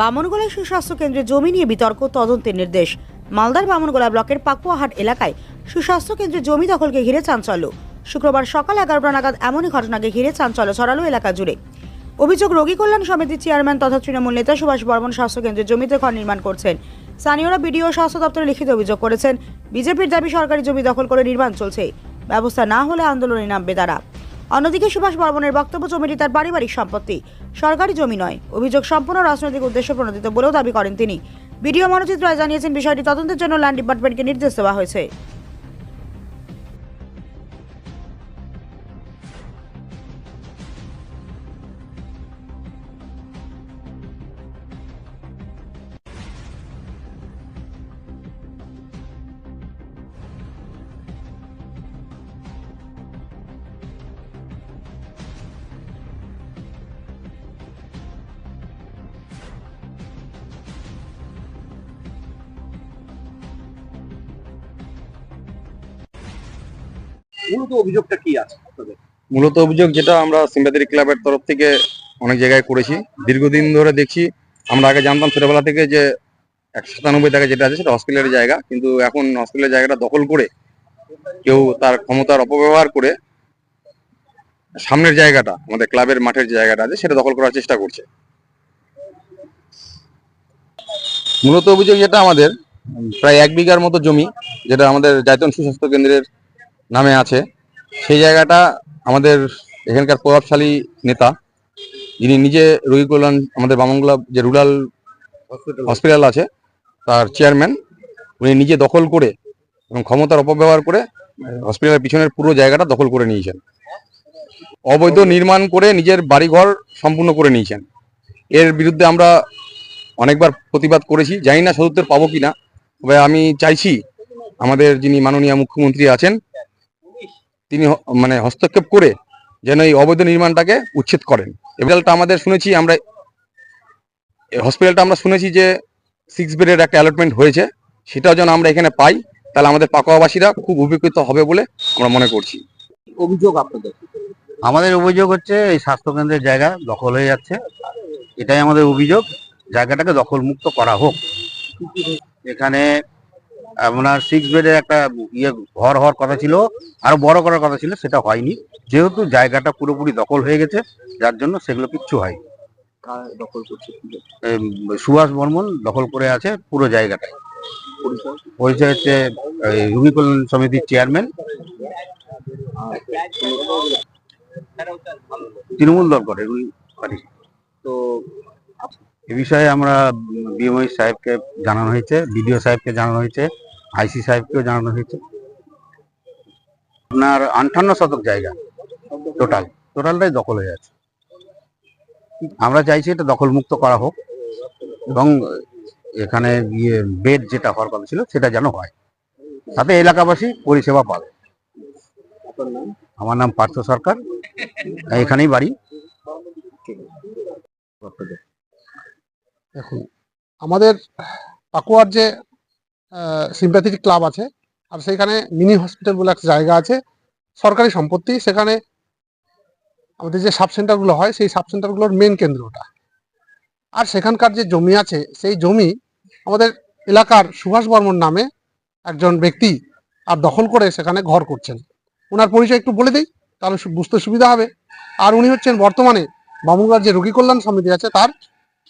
বামনগোলা সুস্বাস্থ্য কেন্দ্রে জমি নিয়ে বিতর্ক, তদন্তের নির্দেশ। মালদার বামনগোলা ব্লকের পাকুয়াহাট এলাকায় সুস্বাস্থ্য কেন্দ্রে জমি দখলকে ঘিরে চাঞ্চল্য। শুক্রবার সকাল এগারোটা নাগাদ এমনই ঘটনাকে ঘিরে চাঞ্চল্য ছড়ালো এলাকা জুড়ে। অভিযোগ, রোগী কল্যাণ সমিতির চেয়ারম্যান তথা তৃণমূল নেতা সুভাষ বর্মন স্বাস্থ্য কেন্দ্রের জমিতে ঘর নির্মাণ করছেন। স্থানীয়রা বিডিও, স্বাস্থ্য দপ্তরে লিখিত অভিযোগ করেছেন, বিজেপির দাবি সরকারি জমি দখল করে নির্মাণ চলছে। ব্যবস্থা না হলে আন্দোলনে নামবে তারা। অন্যদিকে সুভাষ বর্মনের বক্তব্য, জমিটি তার পারিবারিক সম্পত্তি। সরকারি জমি নয়, অভিযোগ সম্পূর্ণ রাজনৈতিক উদ্দেশ্যে প্রণোদিত বলেও দাবি করেন তিনি। বিডিও মনোজিৎ রায় জানিয়েছেন, বিষয়টি তদন্তের জন্য ল্যান্ড ডিপার্টমেন্টকে নির্দেশ দেওয়া হয়েছে। মূলত অভিযোগটা কি আছে মূলত অভিযোগ যেটা আমরা সিম্পাথেটিক ক্লাবের তরফ থেকে অনেক জায়গায় করেছি। দীর্ঘদিন ধরে দেখছি, আমরা আগে জানতাম ছোটবেলা থেকে যে একশো সাতানব্বই টাকা যেটা আছে সেটা হসপিটালের জায়গা, কিন্তু এখন হসপিটালের জায়গাটা দখল করে কেউ তার ক্ষমতার অপব্যবহার করে সামনের জায়গাটা, আমাদের ক্লাবের মাঠের জায়গাটা আছে, সেটা দখল করার চেষ্টা করছে। মূলত অভিযোগ যেটা আমাদের, প্রায় এক বিঘার মতো জমি, যেটা আমাদের জায়তন সুস্বাস্থ্য কেন্দ্রের নামে আছে। সেই জায়গাটা আমাদের এখানকার প্রভাবশালী নেতা যিনি নিজে রোগী কল্যাণ আমাদের বামংলা যে রুরাল হসপিটাল আছে তার চেয়ারম্যান উনি নিজে দখল করে এবং ক্ষমতার অপব্যবহার করে হসপিটালের পিছনের পুরো জায়গাটা দখল করে নিয়েছেন। অবৈধ নির্মাণ করে নিজের বাড়িঘর সম্পূর্ণ করে নিয়েছেন। এর বিরুদ্ধে আমরা অনেকবার প্রতিবাদ করেছি। জানি না সদুত্তর পাবো কি না তবে আমি চাইছি আমাদের যিনি মাননীয় মুখ্যমন্ত্রী আছেন তিনি হ- মানে হস্তক্ষেপ করে যেন এই অবৈধ নির্মাণটাকে উচ্ছেদ করেন। হসপিটালটা আমাদের শুনেছি আমরা হসপিটালটা আমরা শুনেছি যে সিক্স বেডের একটা অ্যালটমেন্ট হয়েছে সেটাও যেন আমরা এখানে পাই তাহলে আমাদের পাকুয়াবাসীরা খুব উপকৃত হবে বলে আমরা মনে করছি। অভিযোগ আপনাদের? আমাদের অভিযোগ হচ্ছে এই স্বাস্থ্যকেন্দ্রের জায়গা দখল হয়ে যাচ্ছে। এটাই আমাদের অভিযোগ জায়গাটাকে দখলমুক্ত করা হোক। এখানে আপনার সিক্স বেডের একটা ইয়ে ঘর হওয়ার কথা ছিল আরও বড় করার কথা ছিল সেটা হয়নি। যেহেতু জায়গাটা পুরোপুরি দখল হয়ে গেছে যার জন্য সেগুলো কিচ্ছু হয় করছে সুভাষ বর্মন দখল করে আছে পুরো জায়গাটায়। পরিচয়? হচ্ছে রুগী কল্যাণ সমিতির চেয়ারম্যান তৃণমূল দল করে রুগী পার্টি। তো এ বিষয়ে আমরা বিএমআই সাহেবকে জানানো হয়েছে বিডিও সাহেবকে জানানো হয়েছে। আইসি সাহেবকেও জানানো হয়েছে। আপনার আটান্ন শতক জায়গা টোটাল টোটালটাই দখল হয়ে আছে। আমরা চাইছি এটা দখল মুক্ত করা হোক এবং এখানে ইয়ে বেড যেটা হওয়ার কথা ছিল সেটা যেন হয়। তাতে এলাকাবাসী পরিষেবা পাবে। আমার নাম পার্থ সরকার। এখানেই বাড়ি। দেখুন, আমাদের পাকুয়ার যে সিম্প্যাথেটিক ক্লাব আছে। আর সেখানে মিনি হসপিটাল বলে একটা জায়গা আছে। সরকারি সম্পত্তি। সেখানে আমাদের যে সাব সেন্টারগুলো হয়, সেই সাব সেন্টারগুলোর মেন কেন্দ্র ওটা আর সেখানকার যে জমি আছে, সেই জমি আমাদের এলাকার সুভাষ বর্মন নামে একজন ব্যক্তি আর দখল করে সেখানে ঘর করছেন। ওনার পরিচয় একটু বলে দিই, তাহলে বুঝতে সুবিধা হবে। আর উনি হচ্ছেন বর্তমানে বাবুগড় যে রোগী কল্যাণ সমিতি আছে, তার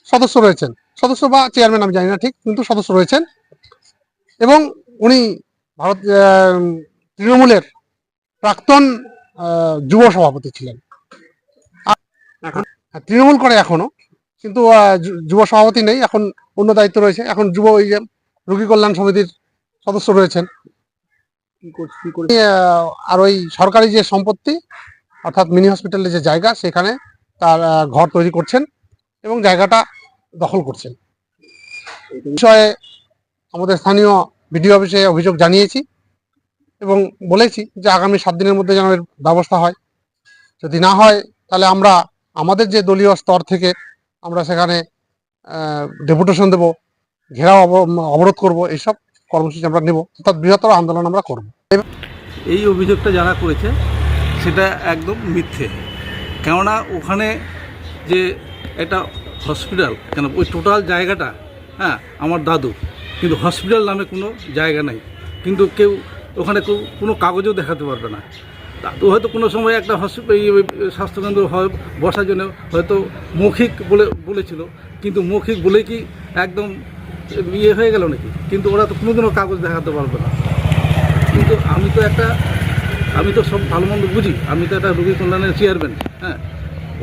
সদস্য রয়েছেন। সদস্য বা চেয়ারম্যান আমি জানি না ঠিক, কিন্তু সদস্য রয়েছেন। এবং উনি ভারত তৃণমূলের প্রাক্তন যুব সভাপতি ছিলেন। এখন হ্যাঁ, তৃণমূল করে এখনও কিন্তু যুব সভাপতি নেই এখন অন্য দায়িত্ব রয়েছে। এখন যুব ওই যে রোগী কল্যাণ সমিতির সদস্য রয়েছেন। আর ওই সরকারি যে সম্পত্তি অর্থাৎ মিনি হসপিটালের যে জায়গা সেখানে তার ঘর তৈরি করছেন এবং জায়গাটা দখল করছেন। বিষয়ে আমাদের স্থানীয় বিডিও অফিসে অভিযোগ জানিয়েছি এবং বলেছি যে আগামী সাত দিনের মধ্যে যেন এর ব্যবস্থা হয়। যদি না হয়, তাহলে আমরা আমাদের যে দলীয় স্তর থেকে আমরা সেখানে ডেপুটেশন দেব, ঘেরাও অবরোধ করব, এইসব কর্মসূচি আমরা নেব, অর্থাৎ বৃহত্তর আন্দোলন আমরা করব। এই অভিযোগটা যারা করেছে, সেটা একদম মিথ্যে। কেননা ওখানে যে এটা হসপিটাল কেন ওই টোটাল জায়গাটা হ্যাঁ আমার দাদু কিন্তু হসপিটাল নামে কোনো জায়গা নাই। কিন্তু কেউ ওখানে কেউ কোনো কাগজও দেখাতে পারবে না। তো হয়তো কোনো সময় একটা স্বাস্থ্যকেন্দ্র বসার জন্য হয়তো মৌখিক বলে, বলেছিল। কিন্তু মৌখিক বলে কি একদম ইয়ে হয়ে গেল নাকি? কিন্তু ওরা তো কোনোদিনও কাগজ দেখাতে পারবে না। কিন্তু আমি তো একটা, আমি তো সব ভালো মন্দ বুঝি। আমি তো একটা রোগী কল্যাণের চেয়ারম্যান হ্যাঁ।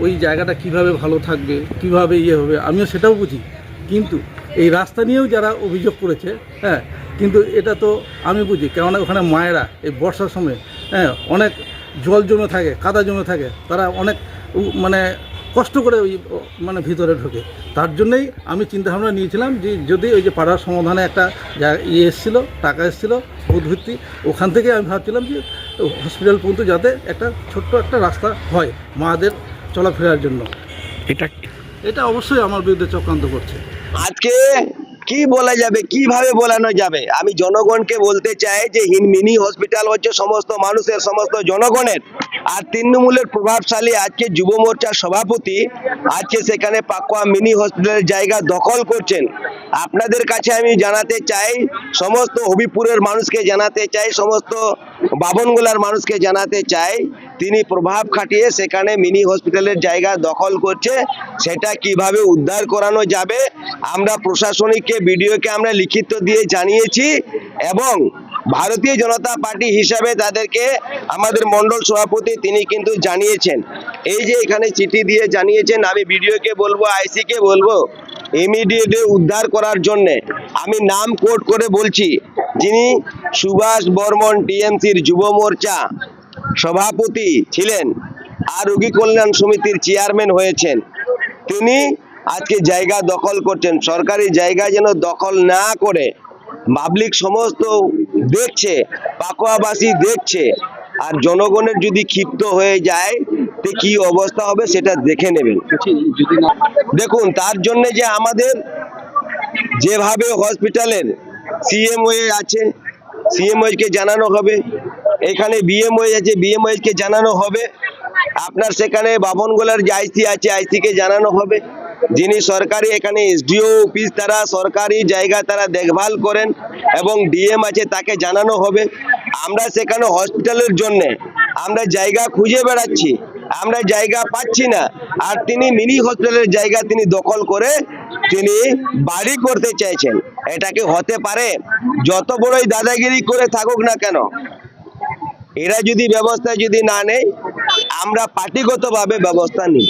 ওই জায়গাটা কীভাবে ভালো থাকবে, কীভাবে ইয়ে হবে, আমিও সেটাও বুঝি। কিন্তু এই রাস্তা নিয়েও যারা অভিযোগ করেছে হ্যাঁ কিন্তু এটা তো আমি বুঝি কেননা ওখানে মায়েরা এই বর্ষার সময় হ্যাঁ অনেক জল জমে থাকে কাদা জমে থাকে তারা অনেক মানে কষ্ট করে ওই মানে ভিতরে ঢোকে। তার জন্যই আমি চিন্তাভাবনা নিয়েছিলাম যে যদি ওই যে পাড়ার সমাধানে একটা যা- ইয়ে এসেছিল টাকা এসেছিল বুধভিত্তি ওখান থেকে আমি ভাবছিলাম যে হসপিটাল পর্যন্ত যাতে একটা ছোট্ট একটা রাস্তা হয় মাদের চলাফেরার জন্য। এটা এটা অবশ্যই আমার বিরুদ্ধে চক্রান্ত করছে। আজকে কি বলা যাবে, কীভাবে বলানো যাবে? আমি জনগণকে বলতে চাই যে মিনি হসপিটাল হচ্ছে সমস্ত মানুষের, সমস্ত জনগণের। আর তৃণমূলের প্রভাবশালী আজকে যুব মোর্চার সভাপতি আজকে সেখানে পাকুয়া মিনি হসপিটালের জায়গা দখল করছেন। আপনাদের কাছে আমি জানাতে চাই, সমস্ত হবিপুরের মানুষকে জানাতে চাই, সমস্ত বাবনগোলার মানুষকে জানাতে চাই। তিনি প্রভাব খাটিয়ে সেখানে মিনি হসপিটালের জায়গা দখল করছে। সেটা কীভাবে উদ্ধার করানো যাবে, আমরা প্রশাসনিককে, বিডিওকে আমরা লিখিত দিয়ে জানিয়েছি এবং ভারতীয় জনতা পার্টি হিসাবে তাদেরকে আমাদের মন্ডল সভাপতি তিনি কিন্তু জানিয়েছেন। এই যে এখানে চিঠি দিয়ে জানিয়েছেন, আমি বিডিওকে বলব, আইসিকে বলব ইমিডিয়েট উদ্ধার করার জন্য। আমি নাম কোট করে বলছি, যিনি সুভাষ বর্মন টিএমসির যুব মোর্চা সভাপতি ছিলেন আর রোগী কল্যাণ সমিতির চেয়ারম্যান হয়েছেন। তিনি আজকে জায়গা দখল করছেন। সরকারি জায়গা যেন দখল না করে পাবলিক সমস্ত দেখছে, পাকুয়াবাসী দেখছে, আর জনগণের যদি ক্ষিপ্ত হয়ে যায়, তো কি অবস্থা হবে সেটা দেখে নেবেন। দেখুন, তার জন্য যে আমাদের যেভাবে হসপিটালের সিএমওয়ে আছে সিএমওএইচ কে জানানো হবে। এখানে বিএমওএইচ আছে বিএমওএইচ কে জানানো হবে। আপনার সেখানে বাবনগোলার যে আইসি আছে আইসি কে জানানো হবে। যিনি সরকারি, এখানে এসডিও অফিস তারা, সরকারি জায়গা তারা দেখভাল করেন এবং ডিএম আছে, তাকে জানানো হবে। আমরা সেখানে হসপিটালের জন্য আমরা জায়গা খুঁজে বেড়াচ্ছি। আমরা জায়গা পাচ্ছি না। আর তিনি মিনি হসপিটালের জায়গা তিনি দখল করে তিনি বাড়ি করতে চাইছেন। এটাকে হতে পারে। যত বড়ই দাদাগিরি করে থাকুক না কেন, এরা যদি ব্যবস্থা যদি না নেয়, আমরা পার্টিগতভাবে ব্যবস্থা নিব।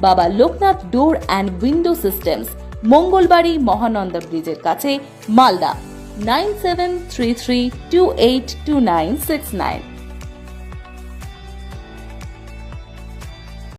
Baba Loknath door and window systems, Mangalbari Mahananda ব্রিজের কাছে, Malda, nine seven three three two eight two nine six nine.